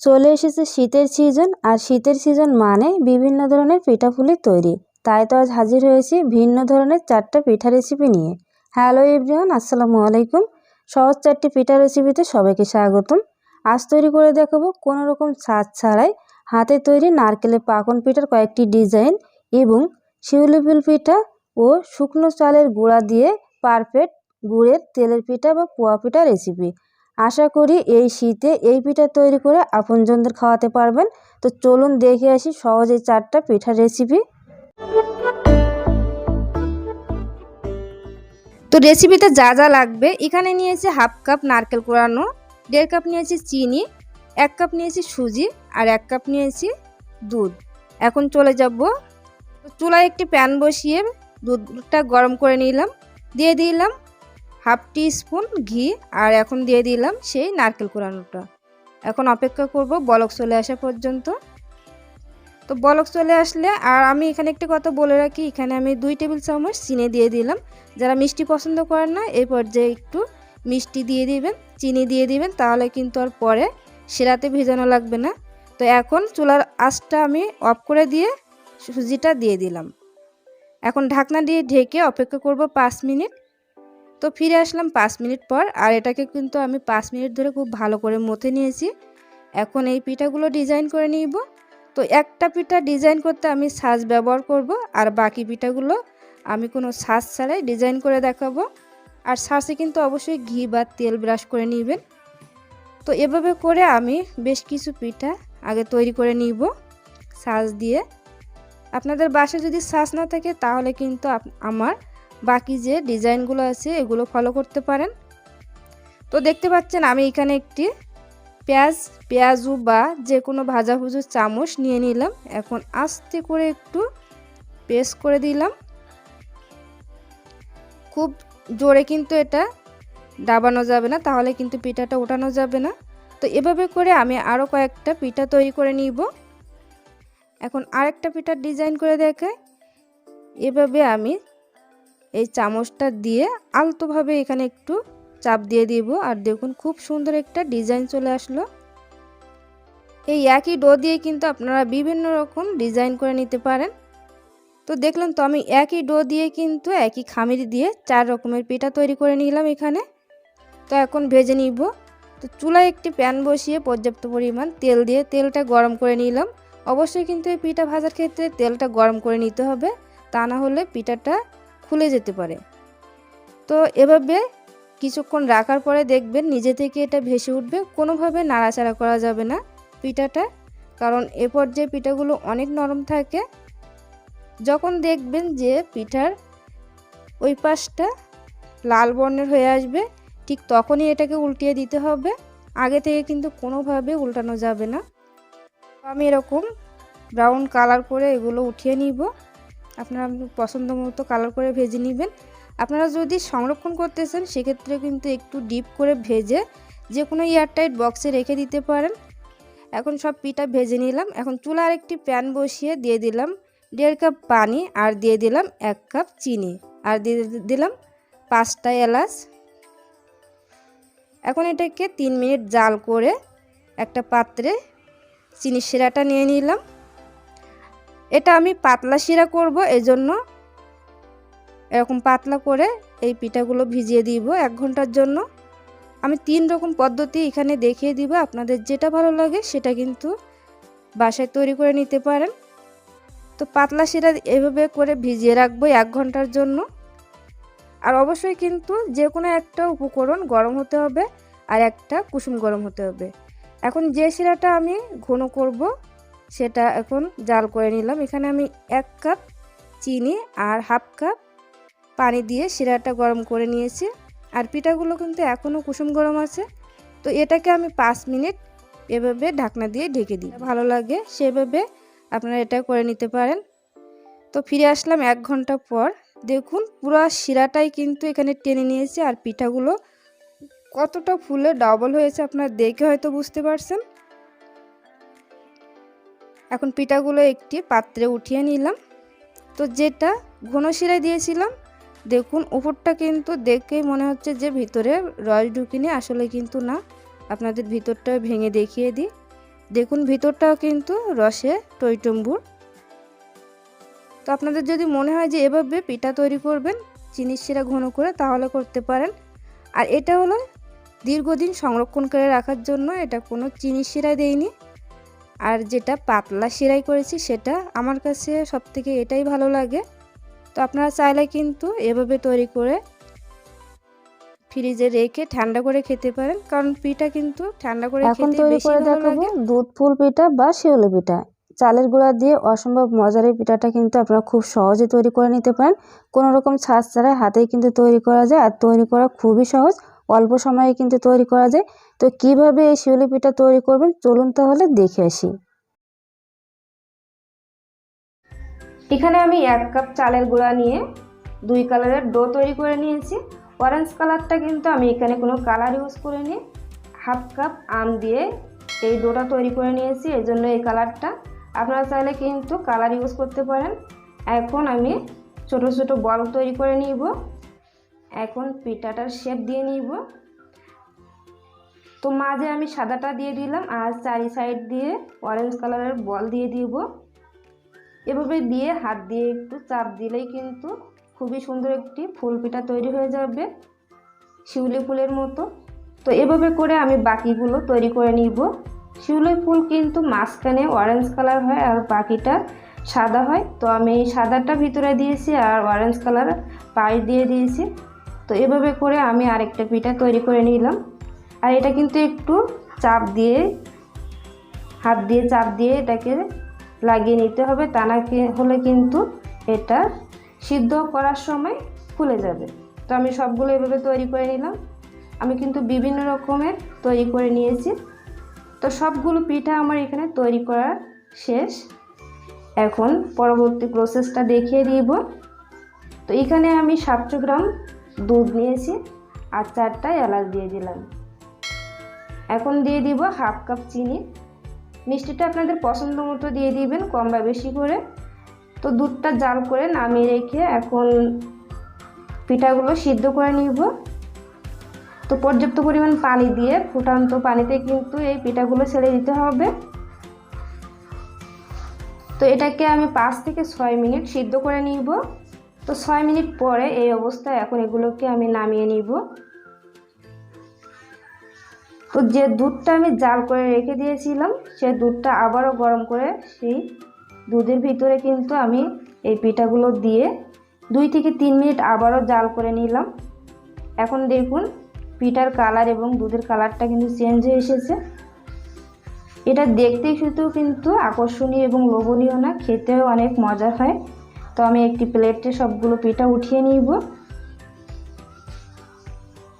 চলে এসেছে শীতের সিজন আর শীতের সিজন মানে বিভিন্ন ধরনের পিঠাপুলি তৈরি। তাই তো আজ হাজির হয়েছি ভিন্ন ধরনের চারটা পিঠা রেসিপি নিয়ে। হ্যালো এভরিওয়ান আসসালামু আলাইকুম। সহজ চারটি পিঠা রেসিপিতে সবাইকে স্বাগতম। আজ তৈরি করে দেখাবো কোনো রকম ছাদ ছাড়াই হাতে তৈরি নারকেলের পাকন পিঠার কয়েকটি ডিজাইন এবং শিউলি ফুল পিঠা ও শুকনো চালের গুঁড়া দিয়ে পারফেক্ট গুড়ের তেলের পিঠা বা পোয়া পিঠা রেসিপি আশা করি এই শীতে এই পিঠা তৈরি করে আপনজনদের খাওয়াতে পারবেন। তো চলুন দেখে আসি সহজে চারটা পিঠার রেসিপি তো রেসিপিতে যা যা লাগবে, এখানে নিয়েছি হাফ কাপ নারকেল কোড়ানো, দেড় কাপ নিয়েছি চিনি, এক কাপ নিয়েছি সুজি, আর এক কাপ নিয়েছি দুধ। এখন চলে যাব। চুলায় একটি প্যান বসিয়ে দুধটা গরম করে নিলাম। দিয়ে দিলাম হাফ টি স্পুন ঘি আর এখন দিয়ে দিলাম সেই নারকেল কোরানোটা এখন অপেক্ষা করব বলক চলে আসা পর্যন্ত। তো বলক চলে আসলে আর আমি এখানে একটি কথা বলে রাখি, এখানে আমি দুই টেবিল চামচ চিনি দিয়ে দিলাম। যারা মিষ্টি পছন্দ করেন না, এই পর্যায়ে একটু মিষ্টি দিয়ে দিবেন, চিনি দিয়ে দিবেন, তাহলে কিন্তু আর পরে সেরাতে ভেজানো লাগবে না। তো এখন চুলার আঁচটা আমি অফ করে দিয়ে সুজিটা দিয়ে দিলাম। এখন ঢাকনা দিয়ে ঢেকে অপেক্ষা করব পাঁচ মিনিট। তো ফিরে আসলাম পাঁচ মিনিট পর, আর এটাকে কিন্তু আমি পাঁচ মিনিট ধরে খুব ভালো করে মথে নিয়েছি। এখন এই পিঠাগুলো ডিজাইন করে নিব। তো একটা পিঠা ডিজাইন করতে আমি সাজ ব্যবহার করব, আর বাকি পিঠাগুলো আমি কোনো সাজ ছাড়াই ডিজাইন করে দেখাবো। আর সাজে কিন্তু অবশ্যই ঘি বা তেল ব্রাশ করে নেবেন। তো এভাবে করে আমি বেশ কিছু পিঠা আগে তৈরি করে নিব সাজ দিয়ে। আপনাদের বাসায় যদি সাজ না থাকে, তাহলে কিন্তু আমার বাকি যে ডিজাইনগুলো আছে, এগুলো ফলো করতে পারেন। তো দেখতে পাচ্ছেন আমি এখানে একটি পেঁয়াজ, পেঁয়াজু বা যে কোনো ভাজাভুজুর চামচ নিয়ে নিলাম। এখন আস্তে করে একটু পেস্ট করে দিলাম। খুব জোরে কিন্তু এটা দাবানো যাবে না, তাহলে কিন্তু পিঠাটা ওঠানো যাবে না। তো এভাবে করে আমি আরও কয়েকটা পিঠা তৈরি করে নিব। এখন আরেকটা পিঠার ডিজাইন করে দেখায় এভাবে আমি এই চামচটা দিয়ে আলতোভাবে এখানে একটু চাপ দিয়ে দিব। আর দেখুন খুব সুন্দর একটা ডিজাইন চলে আসলো। এই একই ডো দিয়ে কিন্তু আপনারা বিভিন্ন রকম ডিজাইন করে নিতে পারেন। তো দেখলেন তো আমি একই ডো দিয়ে কিন্তু একই খামির দিয়ে চার রকমের পিঠা তৈরি করে নিলাম এখানে। তো এখন ভেজে নিব। তো চুলায় একটি প্যান বসিয়ে পর্যাপ্ত পরিমাণ তেল দিয়ে তেলটা গরম করে নিলাম। অবশ্যই কিন্তু এই পিঠা ভাজার ক্ষেত্রে তেলটা গরম করে নিতে হবে। তা না হলে পিঠাটা খুলে যেতে পারে। তো এভাবে কিছুক্ষণ রাখার পরে দেখবেন নিজে থেকে এটা ভেসে উঠবে, কোনোভাবে নাড়াচাড়া করা যাবে না পিঠাটা। কারণ এ পর্যায়ে পিঠাগুলো অনেক নরম থাকে। যখন দেখবেন যে পিঠার ওই পাশটা লাল বর্ণের হয়ে আসবে, ঠিক তখনই এটাকে উল্টিয়ে দিতে হবে। আগে থেকে কিন্তু কোনোভাবে উল্টানো যাবে না। আমি এরকম ব্রাউন কালার করে এগুলো উঠিয়ে নিব। আপনারা পছন্দ মতো কালার করে ভেজে নেবেন। আপনারা যদি সংরক্ষণ করতে চান সেক্ষেত্রে কিন্তু একটু ডিপ করে ভেজে যে কোনো এয়ারটাইট বক্সে রেখে দিতে পারেন। এখন সব পিঠা ভেজে নিলাম। এখন চুলার একটি প্যান বসিয়ে দিয়ে দিলাম দেড় কাপ পানি আর দিয়ে দিলাম এক কাপ চিনি। আর দিয়ে দিলাম পাঁচটা এলাচ। এখন এটাকে তিন মিনিট জাল করে একটা পাত্রে চিনি শিরাটা নিয়ে নিলাম। এটা আমি পাতলা শিরা করব, এজন্য এরকম পাতলা করে এই পিঠাগুলো ভিজিয়ে দিব এক ঘণ্টার জন্য। আমি তিন রকম পদ্ধতি এখানে দেখিয়ে দিব, আপনাদের যেটা ভালো লাগে সেটা কিন্তু বাসায় তৈরি করে নিতে পারেন। তো পাতলা শিরা এভাবে করে ভিজিয়ে রাখব এক ঘণ্টার জন্য। আর অবশ্যই কিন্তু যে কোনো একটা উপকরণ গরম হতে হবে আর একটা কুসুম গরম হতে হবে। এখন যে শিরাটা আমি ঘন করব সেটা এখন জাল করে নিলাম। এখানে আমি এক কাপ চিনি আর হাফ কাপ পানি দিয়ে শিরাটা গরম করে নিয়েছি। আর পিঠাগুলো কিন্তু এখনও কুসুম গরম আছে। তো এটাকে আমি পাঁচ মিনিট এভাবে ঢাকনা দিয়ে ঢেকে দিই। ভালো লাগে সেভাবে আপনারা এটা করে নিতে পারেন। তো ফিরে আসলাম এক ঘণ্টা পর। দেখুন পুরো শিরাটাই কিন্তু এখানে টেনে নিয়েছে আর পিঠাগুলো কতটা ফুলে ডবল হয়েছে। আপনারা দেখে হয়তো বুঝতে পারছেন। এখন পিঠাগুলো একটি পাত্রে উঠিয়ে নিলাম। তো যেটা ঘন শিরায় দিয়েছিলাম, দেখুন উপরটা কিন্তু দেখেই মনে হচ্ছে যে ভিতরে রস ঢুকিনি, আসলে কিন্তু না। আপনাদের ভিতরটা ভেঙে দেখিয়ে দিই। দেখুন ভিতরটাও কিন্তু রসে টইটম্বুর। তো আপনাদের যদি মনে হয় যে এভাবে পিঠা তৈরি করবেন চিনির শিরা ঘন করে, তাহলে করতে পারেন। আর এটা হলো দীর্ঘদিন সংরক্ষণ করে রাখার জন্য এটা কোনো চিনির শিরা দেয়নি আর যেটা পাতলা শিরাই করেছি সেটা আমার কাছে সব থেকে এটাই ভালো লাগে। তো আপনারা চাইলে কিন্তু এভাবে তৈরি করে ফ্রিজে রেখে ঠান্ডা করে খেতে পারেন কারণ পিঠা কিন্তু ঠান্ডা করে এখন তৈরি করে দেখাবো দুধ ফুল পিঠা বা শিউলি পিঠা। চালের গুঁড়া দিয়ে অসম্ভব মজার এই পিঠাটা কিন্তু আপনারা খুব সহজে তৈরি করে নিতে পারেন। কোনো রকম ছাঁচ ছাড়া হাতেই কিন্তু তৈরি করা যায় আর তৈরি করা খুবই সহজ। অল্প সময়ে কিন্তু তৈরি করা যায়। তো কীভাবে এই শিউলি পিঠা তৈরি করবেন? চলুন তাহলে দেখে আসি। এখানে আমি এক কাপ চালের গুঁড়া নিয়ে দুই কালারের ডো তৈরি করে নিয়েছি। অরেঞ্জ কালারটা কিন্তু আমি এখানে কোনো কালার ইউজ করিনি। হাফ কাপ আম দিয়ে এই ডোটা তৈরি করে নিয়েছি, এই জন্য এই কালারটা। আপনারা চাইলে কিন্তু কালার ইউজ করতে পারেন। এখন আমি ছোট ছোট বল তৈরি করে নিব। এখন পিঠাটার শেপ দিয়ে নিব। তো মাঝে আমি সাদাটা দিয়ে দিলাম আর চারি সাইড দিয়ে অরেঞ্জ কালারের বল দিয়ে দিব। এভাবে দিয়ে হাত দিয়ে একটু চাপ দিলেই কিন্তু খুবই সুন্দর একটি ফুল পিঠা তৈরি হয়ে যাবে, শিউলি ফুলের মতো। তো এভাবে করে আমি বাকিগুলো তৈরি করে নিব। শিউলি ফুল কিন্তু মাঝখানে অরেঞ্জ কালার হয় আর বাকিটা সাদা হয়। তো আমি সাদাটা ভিতরে দিয়েছি আর অরেঞ্জ কালার পায়ে দিয়ে দিয়েছি। তো এভাবে করে আমি আরেকটা পিঠা তৈরি করে নিলাম। আর এটা কিন্তু একটু চাপ দিয়ে, হাত দিয়ে চাপ দিয়ে এটাকে লাগিয়ে নিতে হবে, তা না হলে কিন্তু এটা সিদ্ধ করার সময় ফুলে যাবে। তো আমি সবগুলো এভাবে তৈরি করে নিলাম। আমি কিন্তু বিভিন্ন রকমের তৈরি করে নিয়েছি। তো সবগুলো পিঠা আমার এখানে তৈরি করা শেষ। এখন পরবর্তী প্রসেসটা দেখিয়ে দিব। তো এখানে আমি সাতশো গ্রাম দুধ নিয়েছি আর চারটা এলাচ দিয়ে দিলাম। এখন দিয়ে দিব হাফ কাপ চিনি। মিষ্টিটা আপনাদের পছন্দ মতো দিয়ে দিবেন, কম বা বেশি করে। তো দুধটা জাল করে নামিয়ে রেখে এখন পিঠাগুলো সিদ্ধ করে নিব। তো পর্যাপ্ত পরিমাণ পানি দিয়ে ফুটান্ত পানিতে কিন্তু এই পিঠাগুলো ছেড়ে দিতে হবে। তো এটাকে আমি পাঁচ থেকে ছয় মিনিট সিদ্ধ করে নিব। তো ছয় মিনিট পরে এই অবস্থায় এখন এগুলোকে আমি নামিয়ে নিব। তো যে দুধটা আমি জাল করে রেখে দিয়েছিলাম সেই দুধটা আবারও গরম করে সেই দুধের ভিতরে কিন্তু আমি এই পিঠাগুলো দিয়ে দুই থেকে তিন মিনিট আবারও জাল করে নিলাম। এখন দেখুন পিঠার কালার এবং দুধের কালারটা কিন্তু চেঞ্জ হয়ে এসেছে। এটা দেখতে শুধু কিন্তু আকর্ষণীয় এবং লোভনীয় না, খেতেও অনেক মজা হয়। তো আমি একটি প্লেটে সবগুলো পিঠা উঠিয়ে নিব।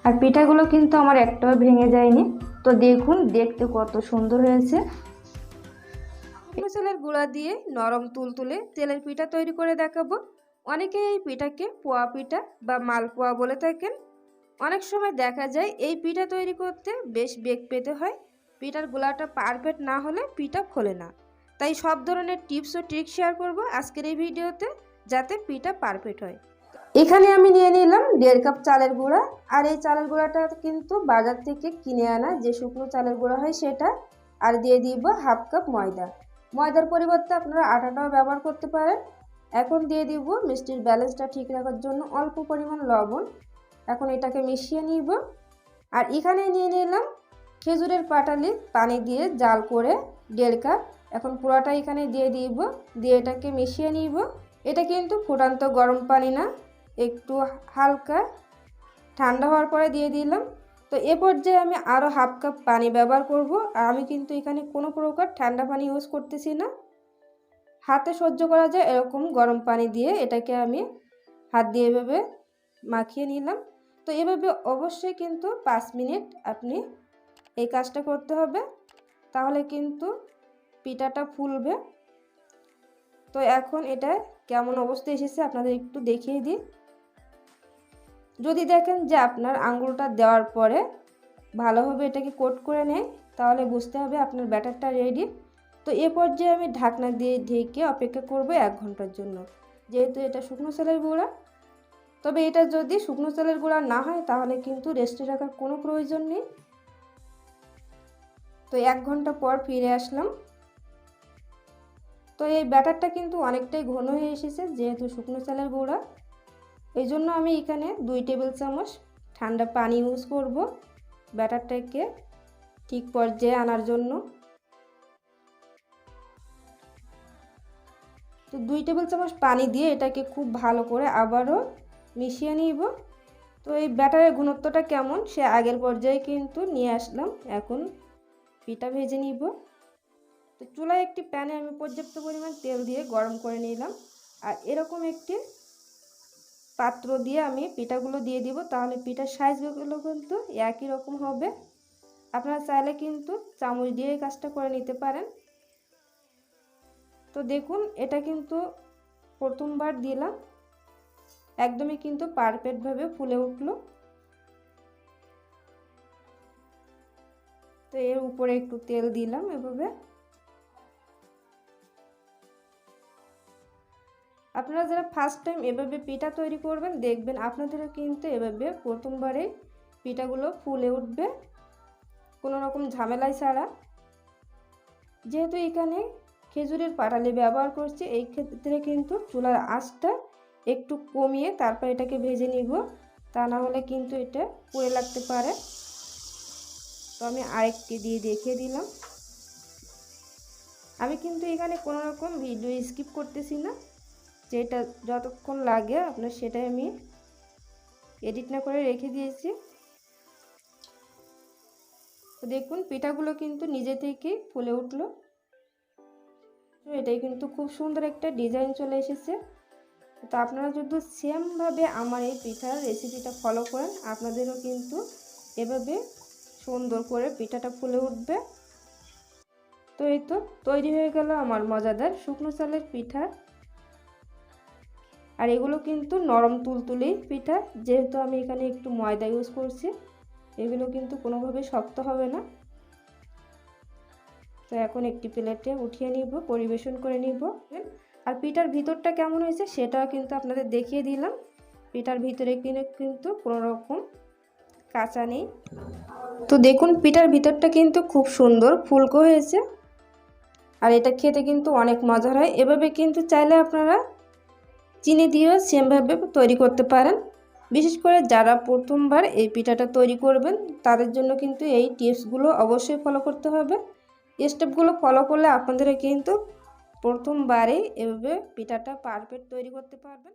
আর পিঠাগুলো কিন্তু আমার একটাও ভেঙে যায়নি। তো দেখুন, দেখতে কত সুন্দর হয়েছে। চালের গুঁড়া দিয়ে নরম তুলতুলে তেলের পিঠা তৈরি করে দেখাবো। অনেকে এই পিঠাকে পোয়া পিঠা বা মালপোয়া বলে থাকেন। অনেক সময় দেখা যায় এই পিঠা তৈরি করতে বেশ বেগ পেতে হয়। পিঠার গোলাটা পারফেক্ট না হলে পিঠা ফোলে না। তাই সব ধরনের টিপস ও ট্রিক শেয়ার করব আজকের এই ভিডিওতে। যাতে পিঠা পারফেক্ট হয়। এখানে আমি নিয়ে নিলাম দেড় কাপ চালের গুঁড়া। আর এই চালের গুঁড়াটা কিন্তু বাজার থেকে কিনে আনা যে শুকনো চালের গুঁড়া হয় সেটা। আর দিয়ে দিব হাফ কাপ ময়দা। ময়দার পরিবর্তে আপনারা আটাটাও ব্যবহার করতে পারেন। এখন দিয়ে দিব মিষ্টির ব্যালেন্সটা ঠিক রাখার জন্য অল্প পরিমাণ লবণ। এখন এটাকে মিশিয়ে নিব। আর এখানে নিয়ে নিলাম খেজুরের পাটালি পানি দিয়ে জাল করে দেড় কাপ। এখন পুরাটা এখানে দিয়ে দিব। দিয়ে এটাকে মিশিয়ে নিব। এটা কিন্তু ফুটান্ত গরম পানি না, একটু হালকা। ঠান্ডা হওয়ার পরে দিয়ে দিলাম। তো এ পর্যায়ে আমি আরও হাফ কাপ পানি ব্যবহার করব। আর আমি কিন্তু এখানে কোনো প্রকার ঠান্ডা পানি ইউজ করতেছি না। হাতে সহ্য করা যায় এরকম গরম পানি দিয়ে এটাকে আমি হাত দিয়ে এভাবে মাখিয়ে নিলাম। তো এভাবে অবশ্যই কিন্তু পাঁচ মিনিট আপনি এই কাজটা করতে হবে। তাহলে কিন্তু পিঠাটা ফুলবে। তো এখন এটা কেমন অবস্থা এসেছে আপনাদের একটু দেখিয়ে দিই যদি দেখেন যে আপনার আঙুলটা দেওয়ার পরে ভালোভাবে এটাকে কোট করে নেয় তাহলে বুঝতে হবে আপনার ব্যাটারটা রেডি তো এ পর্যায়ে আমি ঢাকনা দিয়ে ঢেকে অপেক্ষা করব এক ঘণ্টার জন্য। যেহেতু এটা শুকনো চালের গুঁড়া, তবে এটা যদি শুকনো চালের গুঁড়া না হয়, তাহলে কিন্তু রেস্টে রাখার কোনো প্রয়োজন নেই। তো এক ঘণ্টা পর ফিরে আসলাম। তো এই ব্যাটারটা কিন্তু অনেকটাই ঘন হয়ে এসেছে, যেহেতু শুকনো চালের গুঁড়া। এই জন্য আমি এখানে দুই টেবিল চামচ ঠান্ডা পানি ইউজ করব ব্যাটারটাকে ঠিক পর্যায়ে আনার জন্য। তো দুই টেবিল চামচ পানি দিয়ে এটাকে খুব ভালো করে আবারও মিশিয়ে নিব। তো এই ব্যাটারের ঘনত্বটা কেমন, সে আগের পর্যায়ে কিন্তু নিয়ে আসলাম, এখন পিঠা ভেজে নিব। তো চুলায় একটি প্যানে আমি পর্যাপ্ত পরিমাণ তেল দিয়ে গরম করে নিলাম। আর এরকম একটি পাত্র দিয়ে আমি পিঠাগুলো দিয়ে দিব, তাহলে পিঠার সাইজগুলো কিন্তু একই রকম হবে। আপনারা চাইলে কিন্তু চামচ দিয়ে এই কাজটা করে নিতে পারেন। তো দেখুন, এটা কিন্তু প্রথমবার দিলাম। একদমই কিন্তু পারফেক্টভাবে ফুলে উঠল। তো এর উপরে একটু তেল দিলাম এভাবে। আপনারা যারা ফার্স্ট টাইম এভাবে পিঠা তৈরি করবেন, দেখবেন আপনাদেরও কিন্তু এভাবে প্রথমবারে পিঠাগুলো ফুলে উঠবে। কোনো রকম ঝামেলাই ছাড়া। যেহেতু এখানে খেজুরের পাটালি ব্যবহার করছি, এই ক্ষেত্রে কিন্তু চুলার আঁচটা একটু কমিয়ে তারপর এটাকে ভেজে নিব। তা না হলে কিন্তু এটা পুড়ে লাগতে পারে। তো আমি আরেকটি দিয়ে দেখিয়ে দিলাম। আমি কিন্তু এখানে কোনো রকম ভিডিও স্কিপ করতেছি না। যেটা যতক্ষণ লাগে আপনার সেটাই আমি এডিট না করে রেখে দিয়েছি। তো দেখুন, পিঠাগুলো কিন্তু নিজে থেকেই ফুলে উঠল। তো এটাই কিন্তু খুব সুন্দর একটা ডিজাইন চলে এসেছে। তো আপনারা যদি সেমভাবে আমার এই পিঠার রেসিপিটা ফলো করেন, আপনাদেরও কিন্তু এভাবে সুন্দর করে পিঠাটা ফুলে উঠবে। তো এই তো, তৈরি হয়ে গেল আমার মজাদার শুকনো চালের পিঠা। আর এগুলো কিন্তু নরম তুলতুলেই পিঠা, যেহেতু আমি এখানে একটু ময়দা ইউজ করছি, এগুলো কিন্তু কোনোভাবে শক্ত হবে না। তো এখন একটি প্লেটে উঠিয়ে নিব, পরিবেশন করে নিব। আর পিঠার ভিতরটা কেমন হয়েছে সেটাও কিন্তু আপনাদের দেখিয়ে দিলাম। পিঠার ভিতরে কিনে কিন্তু কোনো রকম কাঁচা নেই। তো দেখুন, পিঠার ভিতরটা কিন্তু খুব সুন্দর, ফুলকো হয়েছে। আর এটা খেতে কিন্তু অনেক মজার হয়। এভাবে কিন্তু চাইলে আপনারা চিনি দিয়েও সেমভাবে তৈরি করতে পারেন। বিশেষ করে যারা প্রথমবার এই পিঠাটা তৈরি করবেন, তাদের জন্য কিন্তু এই টিপসগুলো অবশ্যই ফলো করতে হবে। স্টেপগুলো ফলো করলে আপনাদের কিন্তু প্রথমবারে এভাবে পিঠাটা পারফেক্ট তৈরি করতে পারবেন।